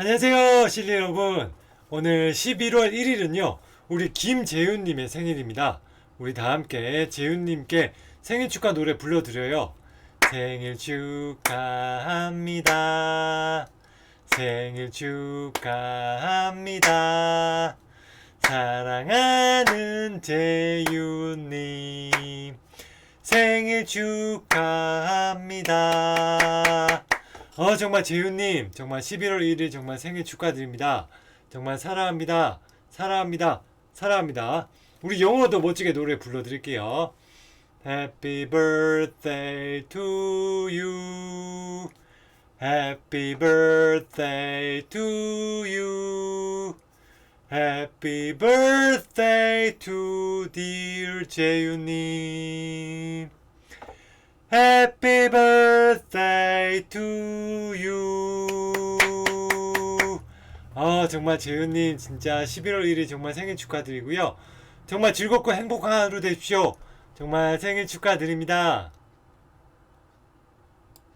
안녕하세요, 실리 여러분. 오늘 11월 1일은요, 우리 김재훈님의 생일입니다. 우리 다 함께 재훈님께 생일 축하 노래 불러드려요. 생일 축하합니다. 생일 축하합니다. 사랑하는 재훈님. 생일 축하합니다. 어, 정말 재훈님, 정말 11월 1일 정말 생일 축하드립니다. 정말 사랑합니다. 사랑합니다. 사랑합니다. 우리 영어도 멋지게 노래 불러드릴게요. Happy birthday to you. Happy birthday to you. Happy birthday to dear 재윤님. Happy birthday to you. 아, 정말 재윤님 진짜 11월 1일 정말 생일 축하드리고요. 정말 즐겁고 행복한 하루 되십시오. 정말 생일 축하드립니다.